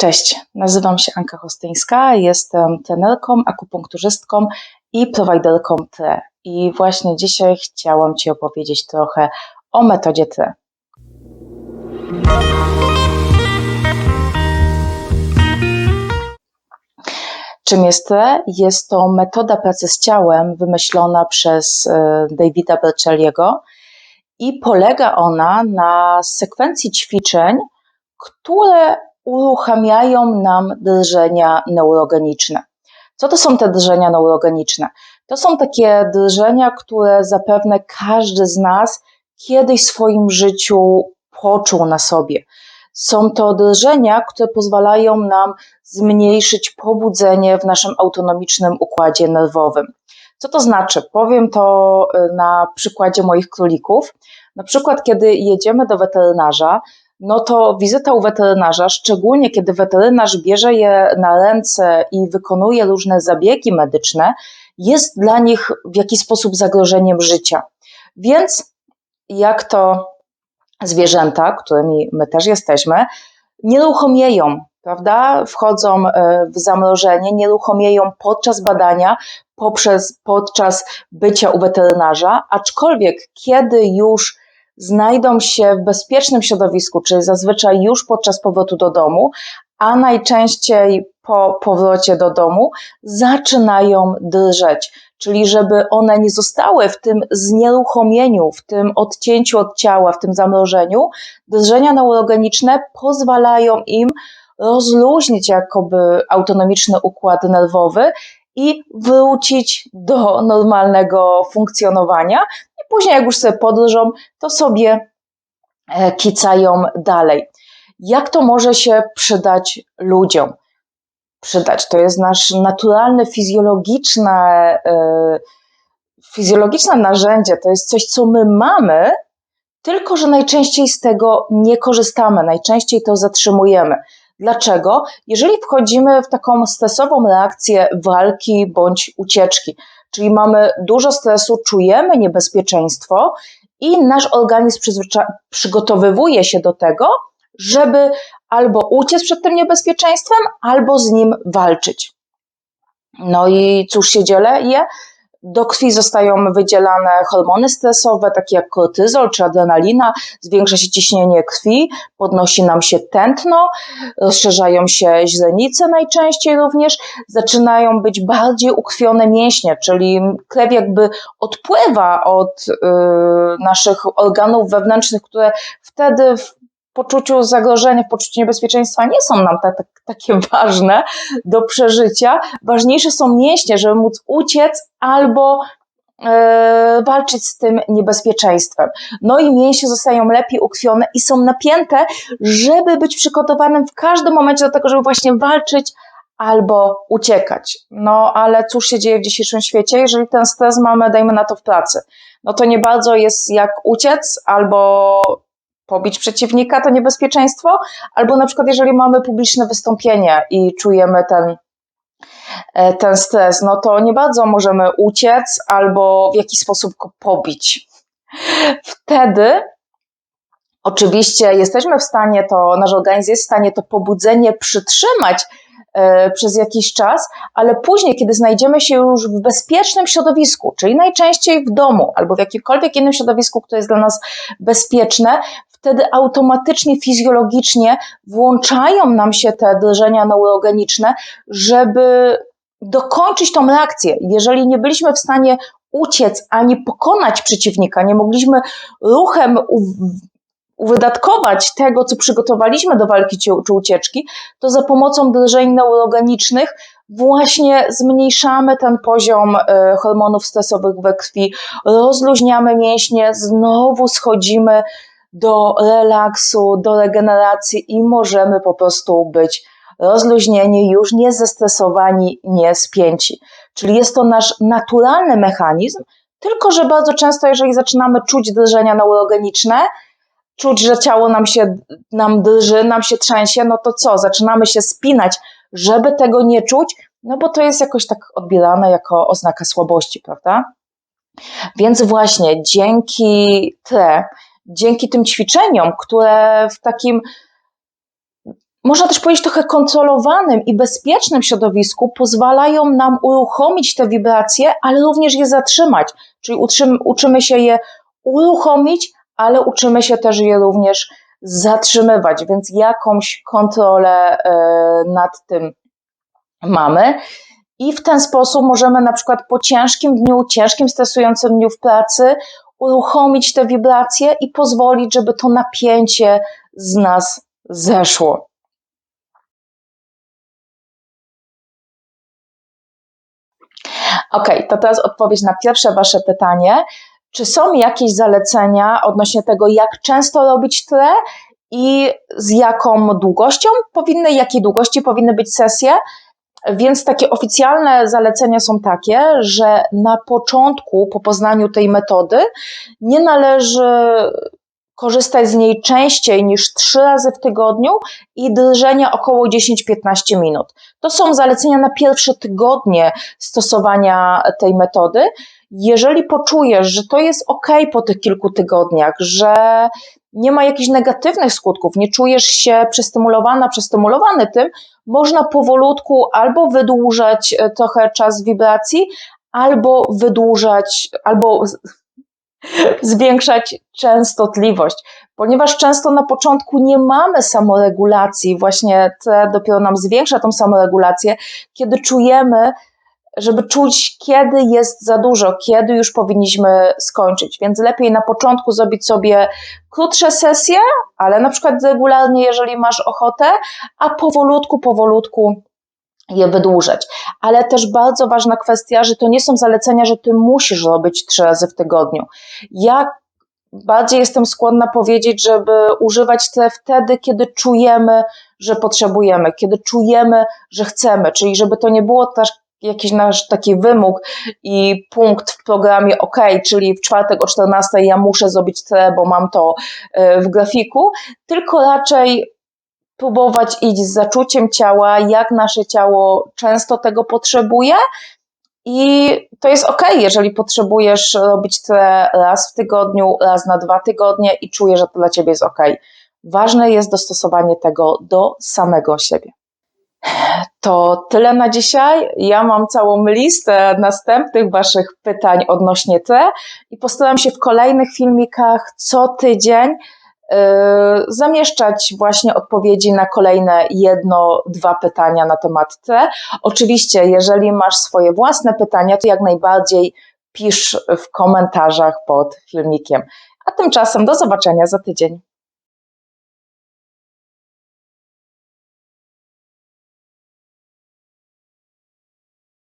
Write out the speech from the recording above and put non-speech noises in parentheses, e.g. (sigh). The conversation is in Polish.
Cześć, nazywam się Anka Hostyńska, jestem trenerką, akupunkturzystką i prowajderką TRE. I właśnie dzisiaj chciałam Ci opowiedzieć trochę o metodzie TRE. Czym jest TRE? Jest to metoda pracy z ciałem wymyślona przez e, Davida Berceliego i polega ona na sekwencji ćwiczeń, które uruchamiają nam drżenia neurogeniczne. Co to są te drżenia neurogeniczne? To są takie drżenia, które zapewne każdy z nas kiedyś w swoim życiu poczuł na sobie. Są to drżenia, które pozwalają nam zmniejszyć pobudzenie w naszym autonomicznym układzie nerwowym. Co to znaczy? Powiem to y, na przykładzie moich królików. Na przykład, kiedy jedziemy do weterynarza, no to wizyta u weterynarza, szczególnie kiedy weterynarz bierze je na ręce i wykonuje różne zabiegi medyczne, jest dla nich w jakiś sposób zagrożeniem życia. Więc jak to zwierzęta, którymi my też jesteśmy, nieruchomieją, prawda? Wchodzą e, w zamrożenie, nieruchomieją podczas badania, poprzez, podczas bycia u weterynarza, aczkolwiek kiedy już znajdą się w bezpiecznym środowisku, czyli zazwyczaj już podczas powrotu do domu, a najczęściej po powrocie do domu zaczynają drżeć. Czyli, żeby one nie zostały w tym znieruchomieniu, w tym odcięciu od ciała, w tym zamrożeniu, drżenia neurogeniczne pozwalają im rozluźnić jakoby autonomiczny układ nerwowy i wrócić do normalnego funkcjonowania, Później, jak już sobie podlżą, to sobie e, kicają dalej. Jak to może się przydać ludziom? Przydać. To jest nasz naturalne, fizjologiczne, e, fizjologiczne narzędzie. To jest coś, co my mamy, tylko że najczęściej z tego nie korzystamy, najczęściej to zatrzymujemy. Dlaczego? Jeżeli wchodzimy w taką stresową reakcję walki bądź ucieczki, czyli mamy dużo stresu, czujemy niebezpieczeństwo i nasz organizm przygotowywuje się do tego, żeby albo uciec przed tym niebezpieczeństwem, albo z nim walczyć. No i cóż się dzieje? Do krwi zostają wydzielane hormony stresowe, takie jak kortyzol czy adrenalina, zwiększa się ciśnienie krwi, podnosi nam się tętno, rozszerzają się źrenice najczęściej również, zaczynają być bardziej ukrwione mięśnie, czyli krew jakby odpływa od y, naszych organów wewnętrznych, które wtedy w poczuciu zagrożenia, w poczuciu niebezpieczeństwa nie są nam tak, tak, takie (laughs) ważne do przeżycia. Ważniejsze są mięśnie, żeby móc uciec albo e, walczyć z tym niebezpieczeństwem. No i mięśnie zostają lepiej ukrwione i są napięte, żeby być przygotowanym w każdym momencie do tego, żeby właśnie walczyć albo uciekać. No ale cóż się dzieje w dzisiejszym świecie, jeżeli ten stres mamy, dajmy na to w pracy? No to nie bardzo jest jak uciec albo pobić przeciwnika, to niebezpieczeństwo, albo na przykład jeżeli mamy publiczne wystąpienie i czujemy ten, e, ten stres, no to nie bardzo możemy uciec albo w jakiś sposób go pobić. Wtedy oczywiście jesteśmy w stanie to, nasz organizm jest w stanie to pobudzenie przytrzymać E, przez jakiś czas, ale później, kiedy znajdziemy się już w bezpiecznym środowisku, czyli najczęściej w domu albo w jakimkolwiek innym środowisku, które jest dla nas bezpieczne, wtedy automatycznie, fizjologicznie włączają nam się te drżenia neurogeniczne, żeby dokończyć tą reakcję. Jeżeli nie byliśmy w stanie uciec ani pokonać przeciwnika, nie mogliśmy ruchem uwydatkować tego, co przygotowaliśmy do walki czy ucieczki, to za pomocą drżeń neurogenicznych właśnie zmniejszamy ten poziom e, hormonów stresowych we krwi, rozluźniamy mięśnie, znowu schodzimy do relaksu, do regeneracji i możemy po prostu być rozluźnieni, już nie zestresowani, nie spięci. Czyli jest to nasz naturalny mechanizm, tylko że bardzo często, jeżeli zaczynamy czuć drżenia neurogeniczne, czuć, że ciało nam się nam drży, nam się trzęsie, no to co? Zaczynamy się spinać, żeby tego nie czuć, no bo to jest jakoś tak odbierane jako oznaka słabości, prawda? Więc właśnie dzięki te, dzięki tym ćwiczeniom, które w takim można też powiedzieć trochę kontrolowanym i bezpiecznym środowisku pozwalają nam uruchomić te wibracje, ale również je zatrzymać. Czyli uczymy, się je uruchomić, ale uczymy się też je również zatrzymywać, więc jakąś kontrolę e, nad tym mamy. I w ten sposób możemy na przykład po ciężkim dniu, ciężkim, stresującym dniu w pracy uruchomić te wibracje i pozwolić, żeby to napięcie z nas zeszło. Ok, to teraz odpowiedź na pierwsze Wasze pytanie. Czy są jakieś zalecenia odnośnie tego, jak często robić tle i z jaką długością powinny, jakiej długości powinny być sesje? Więc takie oficjalne zalecenia są takie, że na początku, po poznaniu tej metody, nie należy korzystać z niej częściej niż trzy razy w tygodniu i drżenia około 10-15 minut. To są zalecenia na pierwsze tygodnie stosowania tej metody. Jeżeli poczujesz, że to jest ok po tych kilku tygodniach, że nie ma jakichś negatywnych skutków, nie czujesz się przestymulowana, przestymulowany tym, można powolutku albo wydłużać e, trochę czas wibracji, albo wydłużać, albo (laughs) zwiększać częstotliwość, ponieważ często na początku nie mamy samoregulacji, właśnie to dopiero nam zwiększa tą samoregulację, kiedy czujemy, żeby czuć, kiedy jest za dużo, kiedy już powinniśmy skończyć. Więc lepiej na początku zrobić sobie krótsze sesje, ale na przykład regularnie, jeżeli masz ochotę, a powolutku, powolutku je wydłużać. Ale też bardzo ważna kwestia, że to nie są zalecenia, że ty musisz robić trzy razy w tygodniu. Ja bardziej jestem skłonna powiedzieć, żeby używać te wtedy, kiedy czujemy, że potrzebujemy, kiedy czujemy, że chcemy, czyli żeby to nie było też jakiś nasz taki wymóg i punkt w programie OK, czyli w czwartek o 14 ja muszę zrobić te, bo mam to e, w grafiku, tylko raczej próbować iść z zaczuciem ciała, jak nasze ciało często tego potrzebuje. I to jest ok, jeżeli potrzebujesz robić to raz w tygodniu, raz na dwa tygodnie i czujesz, że to dla ciebie jest ok. Ważne jest dostosowanie tego do samego siebie. To tyle na dzisiaj. Ja mam całą listę następnych Waszych pytań odnośnie te i postaram się w kolejnych filmikach co tydzień yy, zamieszczać właśnie odpowiedzi na kolejne jedno, dwa pytania na temat te. Oczywiście, jeżeli masz swoje własne pytania, to jak najbardziej pisz w komentarzach pod filmikiem. A tymczasem do zobaczenia za tydzień.